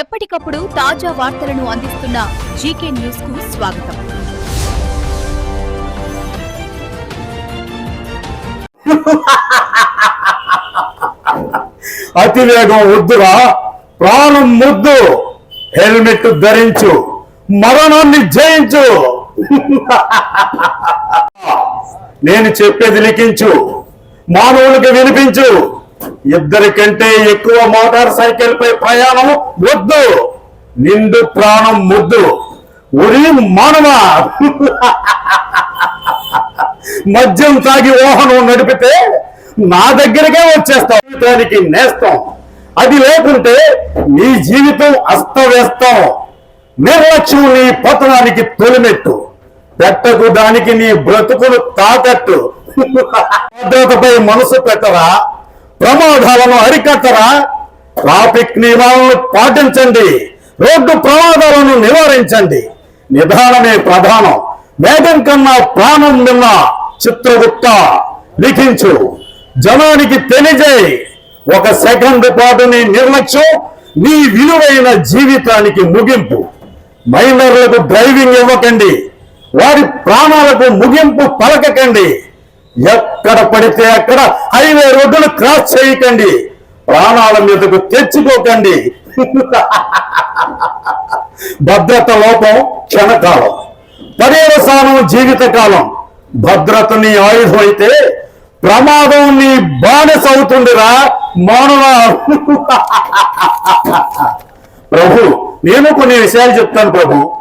ఎప్పటికప్పుడు తాజా వార్తలను అందిస్తున్న జీకే న్యూస్కు స్వాగతం. అతివేగం వద్దురా ప్రాణం ముద్దు హెల్మెట్ ధరించు మరణాన్ని జయించు. నేను చెప్పేది లిఖించు మానవులకు వినిపించు. ఇద్దరికంటే ఎక్కువ మోటార్ సైకిల్ పై ప్రయాణం వద్దు. నిండు ప్రాణం ముద్దు. ఒరి మానవ! మద్యం తాగి వాహనం నడిపితే నా దగ్గరకే వచ్చేస్తాం దానికి నేస్తాం. అది లేకుంటే నీ జీవితం అస్తవ్యస్తం. నిర్లక్ష్యం నీ పతనానికి తొలిమెట్టు. పెట్టకు దానికి నీ బ్రతుకులు తాకట్టు. భద్రతపై మనసు పెట్టరా? ప్రమాదాలను అరికట్టరా? ట్రాఫిక్ నియమాలను పాటించండి. రోడ్డు ప్రమాదాలను నివారించండి. నిదానమే ప్రధానం. వేగం కన్నా ప్రాణం నిన్న చిత్రగుప్త. లిఖించు. జనానికి తెలియజేయి. ఒక సెకండ్ పాటు నీ నిర్లక్ష్యం నీ విలువైన జీవితానికి ముగింపు. మైనర్లకు డ్రైవింగ్ ఇవ్వకండి. వారి ప్రాణాలకు ముగింపు పలకకండి. ఎక్కడ పడితే అక్కడ హైవే రోడ్డును క్రాస్ చేయకండి. ప్రాణాల మీదకు తెచ్చుకోకండి. భద్రత లోపం క్షణకాలం. పర్యవసానం జీవితకాలం. భద్రత నీ ఆయుధం అయితే ప్రమాదం నీ బానిస అవుతుందిరా మానవ. ప్రభు నేను కొన్ని విషయాలు చెప్తాను ప్రభు.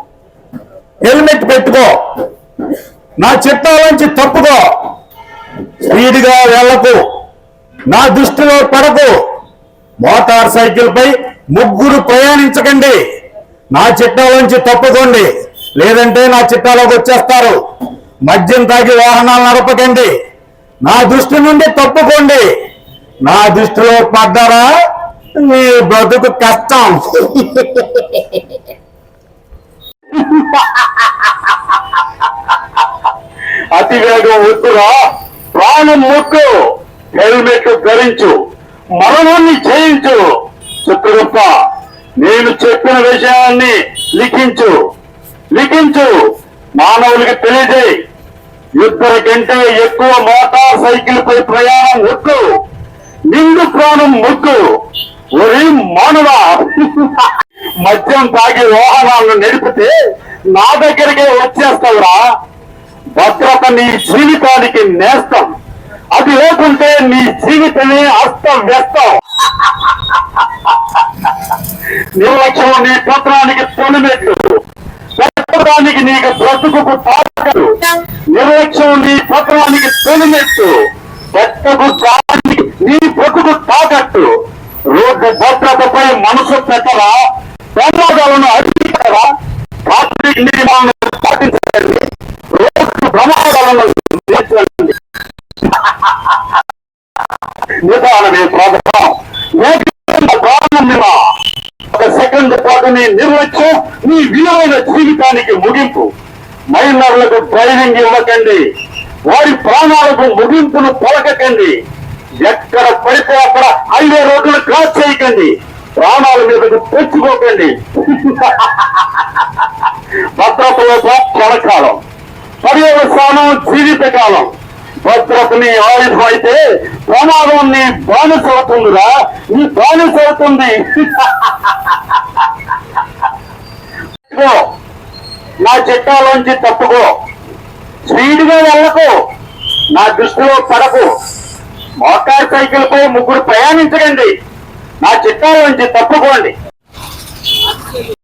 హెల్మెట్ పెట్టుకో. నా చిట్టాలోంచి తప్పుకో. స్పీడ్గా వెళ్ళకు. నా దృష్టిలో పడకు. మోటార్ సైకిల్ పై ముగ్గురు ప్రయాణించకండి. నా చిట్టాలోంచి తప్పుకోండి. లేదంటే నా చిట్టాలోకి వచ్చేస్తారు. మద్యం తాగి వాహనాలు నడపకండి. నా దృష్టి నుండి తప్పుకోండి. నా దృష్టిలో పడ్డారా? మీ బ్రతుకు కష్టం. అతివేగం వద్దురా ప్రాణం ముక్కు. హెల్మెట్ ధరించు. మరణాన్ని చేయించు చిత్రగుప్త నేను చెప్పిన విషయాన్ని లిఖించు. లిఖించు. మానవులకి తెలియజేయి. ఇద్దరి కంటే ఎక్కువ మోటార్ సైకిల్ పై ప్రయాణం ముక్కు. నిండు ప్రాణం ముక్కు. ఒరి మానవ! మద్యం తాగి వాహనాలను నడిపితే నా దగ్గరికే వచ్చేస్తావురా. భద్రత నీ జీవితానికి నేస్తం. అది లేకుంటే నీ జీవితమే అస్తవ్యస్తం. నిర్లక్ష్యం నీ పత్రానికి తొలిమెట్లు. పెట్టడానికి నీకు బ్రతుకు తాకదు నిర్లక్ష్యం నీ పత్రానికి తొలిమెట్టు పెట్టకు దానికి నీ బ్రతుకు తాకట్టు. రోడ్డు భద్రతపై మనసు పెట్టరా? ప్రమాదాలను అడ్డుకరా ట్రాఫిక్ నియమాలను పాటించండి. నిదానమే ప్రాధం ప్రాణం ఒక సెకండ్ పాటు నీ నిర్లక్ష్యం నీ విలువైన జీవితానికి ముగింపు. మైనర్లకు డ్రైవింగ్ ఇవ్వకండి. వారి ప్రాణాలకు ముగింపును పలకకండి. ఎక్కడ పడితే అక్కడ హైవే రోడ్డును క్రాస్ చేయకండి. ప్రాణాల మీదకు తెచ్చుకోకండి భద్రతలో క్షణకాలం పర్యవసానం జీవితకాలం. భద్రతని ఆయుధం అయితే ప్రమాదం నీ బానిస అవుతుందిరా నీ బానిస అవుతుంది నా చిట్టాలోంచి తప్పుకో. స్పీడ్గా వెళ్ళకు. నా దృష్టిలో పడకు. మోటార్ సైకిల్ పై ముగ్గురు ప్రయాణించకండి. నా చిట్టాలోంచి తప్పుకోండి.